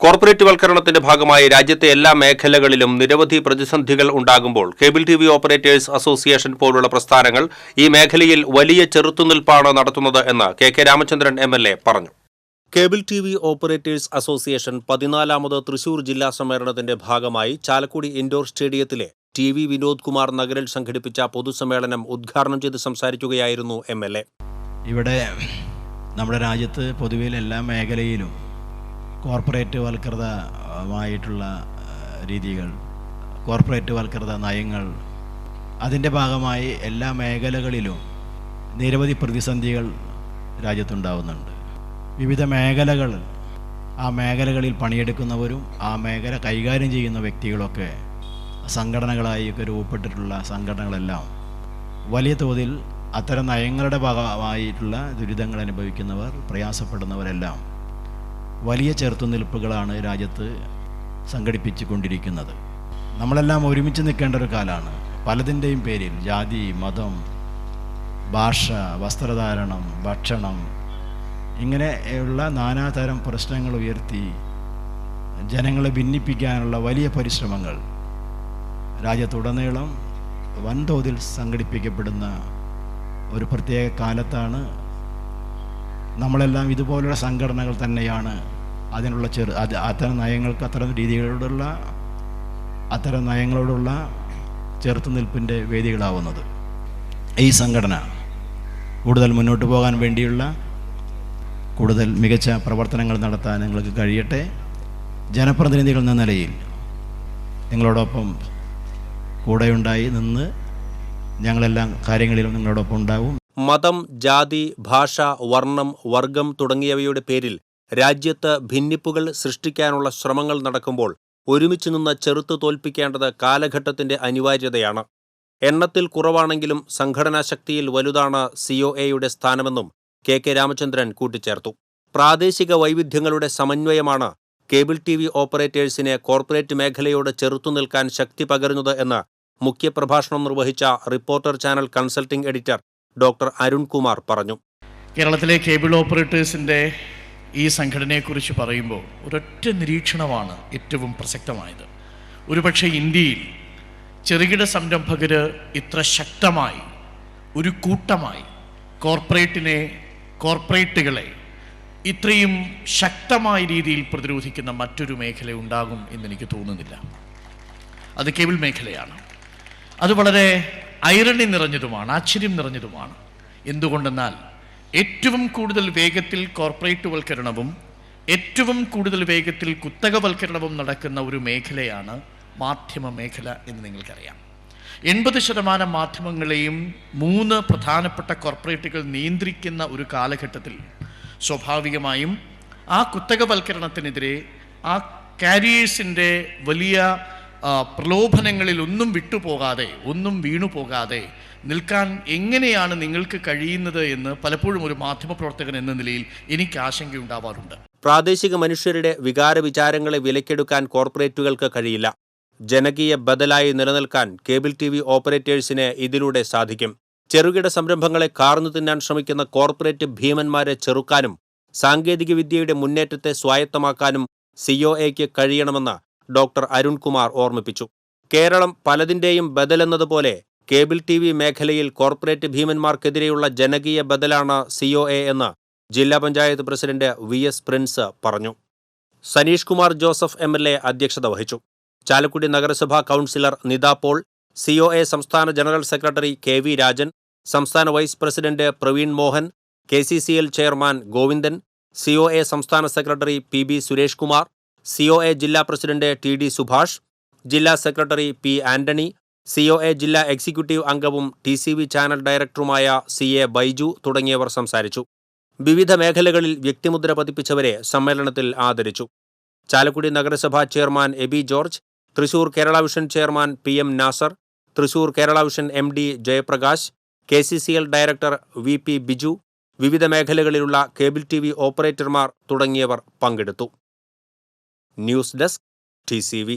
Corporate വൽക്കരണത്തിന്റെ ഭാഗമായി രാജ്യത്തെ എല്ലാ മേഖലകളിലും നിരവധി പ്രതിസന്ധികൾ ഉണ്ടാകുമ്പോൾ cable T V operators association പോലുള്ള പ്രസ്ഥാനങ്ങൾ ഈ മേഖലയിൽ വലിയ ചെറുത്തുനിൽപ്പാണ് നടത്തുന്നത് എന്ന് K K Ramachandran M L A പറഞ്ഞു. Cable T V operators association പതിനാലാമത് Thrissur ജില്ലാ സമ്മേളനത്തിന്റെ ഭാഗമായി ചാലക്കുടി ഇൻഡോർ സ്റ്റേഡിയത്തിലെ ടി വി വിനോദ് കുമാർ നഗറിൽ സംഘടിപ്പിച്ച പൊതുസമ്മേളനം ഉദ്ഘാടനം ചെയ്ത് സംസാരിക്കുകയായിരുന്നു എം എൽ എ. ഇവിടെ നമ്മുടെ രാജ്യത്ത് പൊതുവെ എല്ലാ മേഖലയിലും കോർപ്പറേറ്റ് വൽകൃതമായിട്ടുള്ള രീതികൾ കോർപ്പറേറ്റ് വൽകൃത നയങ്ങൾ അതിന്റെ ഭാഗമായി എല്ലാ മേഖലകളിലും നിരവധി പ്രതിസന്ധികൾ രാജ്യത്തുണ്ടാവുന്നുണ്ട്. വിവിധ മേഖലകൾ ആ മേഖലകളിൽ പണിയെടുക്കുന്നവരും ആ മേഖല കൈകാര്യം ചെയ്യുന്ന വ്യക്തികളൊക്കെ സംഘടനകളായി ഒക്കെ രൂപപ്പെട്ടിട്ടുള്ള സംഘടനകളെല്ലാം വലിയ തോതിൽ അത്തരം നയങ്ങളുടെ ഭാഗമായിട്ടുള്ള ദുരിതങ്ങൾ അനുഭവിക്കുന്നവർ പ്രയാസപ്പെടുന്നവരെല്ലാം വലിയ ചെറുത്തുനിൽപ്പുകളാണ് രാജ്യത്ത് സംഘടിപ്പിച്ചു കൊണ്ടിരിക്കുന്നത് നമ്മളെല്ലാം ഒരുമിച്ച് നിൽക്കേണ്ട ഒരു കാലമാണ് പലതിന്റെയും പേരിൽ ജാതി മതം ഭാഷ വസ്ത്രധാരണം ഭക്ഷണം ഇങ്ങനെയുള്ള നാനാതരം പ്രശ്നങ്ങൾ ഉയർത്തി ജനങ്ങളെ ഭിന്നിപ്പിക്കാനുള്ള വലിയ പരിശ്രമങ്ങൾ രാജ്യത്തുടനീളം വൻതോതിൽ സംഘടിപ്പിക്കപ്പെടുന്ന ഒരു പ്രത്യേക കാലത്താണ് നമ്മളെല്ലാം ഇതുപോലുള്ള സംഘടനകൾ തന്നെയാണ്. അതിനുള്ള ചെറു അത് അത്തരം നയങ്ങൾക്ക് അത്തരം രീതികളോടുള്ള അത്തരം നയങ്ങളോടുള്ള ചെറുത്തുനിൽപ്പിന്റെ വേദികളാവുന്നത്. ഈ സംഘടന കൂടുതൽ മുന്നോട്ട് പോകാൻ വേണ്ടിയുള്ള കൂടുതൽ മികച്ച പ്രവർത്തനങ്ങൾ നടത്താൻ നിങ്ങൾക്ക് കഴിയട്ടെ. ജനപ്രതിനിധികൾ എന്ന നിലയിൽ നിങ്ങളോടൊപ്പം കൂടെയുണ്ടായി നിന്ന് ഞങ്ങളെല്ലാം കാര്യങ്ങളിലും നിങ്ങളോടൊപ്പം ഉണ്ടാവും. മതം ജാതി ഭാഷ വർണം വർഗം തുടങ്ങിയവയുടെ പേരിൽ രാജ്യത്ത് ഭിന്നിപ്പുകൾ സൃഷ്ടിക്കാനുള്ള ശ്രമങ്ങൾ നടക്കുമ്പോൾ ഒരുമിച്ച് നിന്ന് ചെറുത്തു തോൽപ്പിക്കേണ്ടത് കാലഘട്ടത്തിന്റെ അനിവാര്യതയാണ്. എണ്ണത്തിൽ കുറവാണെങ്കിലും സംഘടനാ ശക്തിയിൽ വലുതാണ് സിഒ എയുടെ സ്ഥാനമെന്നും കെ കെ രാമചന്ദ്രൻ കൂട്ടിച്ചേർത്തു. പ്രാദേശിക വൈവിധ്യങ്ങളുടെ സമന്വയമാണ് കേബിൾ ടി വി ഓപ്പറേറ്റേഴ്സിനെ കോർപ്പറേറ്റ് മേഖലയോട് ചെറുത്തുനിൽക്കാൻ ശക്തി പകരുന്നത് എന്ന് മുഖ്യപ്രഭാഷണം നിർവഹിച്ച reporter channel consulting editor doctor Arunkumar പറഞ്ഞു. കേരളത്തിലെ കേബിൾ ഓപ്പറേറ്റേഴ്സിന്റെ ഈ സംഘടനയെക്കുറിച്ച് പറയുമ്പോൾ ഒരൊറ്റ നിരീക്ഷണമാണ് ഏറ്റവും പ്രസക്തമായത്. ഒരുപക്ഷെ ഇന്ത്യയിൽ ചെറുകിട സംരംഭകർ ഇത്ര ശക്തമായി ഒരു കൂട്ടമായി കോർപ്പറേറ്റിനെ കോർപ്പറേറ്റുകളെ ഇത്രയും ശക്തമായ രീതിയിൽ പ്രതിരോധിക്കുന്ന മറ്റൊരു മേഖല ഉണ്ടാകും എന്നെനിക്ക് തോന്നുന്നില്ല. അത് കേബിൾ മേഖലയാണ്. അത് വളരെ ഐറണി നിറഞ്ഞതുമാണ് ആശ്ചര്യം നിറഞ്ഞതുമാണ്. എന്തുകൊണ്ടെന്നാൽ ഏറ്റവും കൂടുതൽ വേഗത്തിൽ കോർപ്പറേറ്റുവൽക്കരണവും ഏറ്റവും കൂടുതൽ വേഗത്തിൽ കുത്തകവൽക്കരണവും നടക്കുന്ന ഒരു മേഖലയാണ് മാധ്യമ മേഖല എന്ന് നിങ്ങൾക്കറിയാം. എൺപത് ശതമാനം മാധ്യമങ്ങളെയും മൂന്ന് പ്രധാനപ്പെട്ട കോർപ്പറേറ്റുകൾ നിയന്ത്രിക്കുന്ന ഒരു കാലഘട്ടത്തിൽ സ്വാഭാവികമായും ആ കുത്തകവൽക്കരണത്തിനെതിരെ ആ കാരിയേഴ്സിന്റെ വലിയ പ്രലോഭനങ്ങളിൽ ഒന്നും വിട്ടുപോകാതെ ഒന്നും വീണു പോകാതെ നിൽക്കാൻ എങ്ങനെയാണ് നിങ്ങൾക്ക് കഴിയുന്നത് എന്ന് പലപ്പോഴും ഒരു മാധ്യമപ്രവർത്തകൻ എന്ന നിലയിൽ എനിക്ക് ആശങ്കയുണ്ടാവാറുണ്ട്. പ്രാദേശിക മനുഷ്യരുടെ വികാര വിചാരങ്ങളെ വിലക്കെടുക്കാൻ കോർപ്പറേറ്റുകൾക്ക് കഴിയില്ല. ജനകീയ ബദലായി നിലനിൽക്കാൻ കേബിൾ ടി വി ഓപ്പറേറ്റേഴ്സിന് ഇതിലൂടെ സാധിക്കും. ചെറുകിട സംരംഭങ്ങളെ കാർന്നു തിന്നാൻ ശ്രമിക്കുന്ന കോർപ്പറേറ്റ് ഭീമന്മാരെ ചെറുക്കാനും സാങ്കേതികവിദ്യയുടെ മുന്നേറ്റത്തെ സ്വായത്തമാക്കാനും സിഒഎക്ക് കഴിയണമെന്ന് ഡോക്ടർ അരുൺകുമാർ ഓർമ്മിപ്പിച്ചു. കേരളം പലതിന്റെയും ബദലെന്നതുപോലെ കേബിൾ ടി വി മേഖലയിൽ കോർപ്പറേറ്റ് ഭീമന്മാർക്കെതിരെയുള്ള ജനകീയ ബദലാണ് സിഒഎ എന്ന് ജില്ലാ panchayat president V S Prince പറഞ്ഞു. Saneesh Kumar Joseph M L A അധ്യക്ഷത വഹിച്ചു. ചാലക്കുടി നഗരസഭാ കൗൺസിലർ നിത പോൾ സിഒഎ സംസ്ഥാന general secretary K V Rajan സംസ്ഥാന vice president Praveen Mohan K C C L chairman Govindan COA സംസ്ഥാന secretary P B Suresh Kumar COA ജില്ലാ president T D Subhash ജില്ലാ secretary P Antony C O A ജില്ലാ executive അംഗവും T C V channel ഡയറക്ടറുമായ C A Baiju തുടങ്ങിയവർ സംസാരിച്ചു. വിവിധ മേഖലകളിൽ വ്യക്തിമുദ്ര പതിപ്പിച്ചവരെ സമ്മേളനത്തിൽ ആദരിച്ചു. ചാലക്കുടി നഗരസഭാ chairman Abi George Thrissur Kerala vision chairman P M Nasar Thrissur Kerala vision M D Jayaprakash K C C L director V P Biju വിവിധ മേഖലകളിലുള്ള കേബിൾ ടി വി ഓപ്പറേറ്റർമാർ തുടങ്ങിയവർ പങ്കെടുത്തു. News desk T C V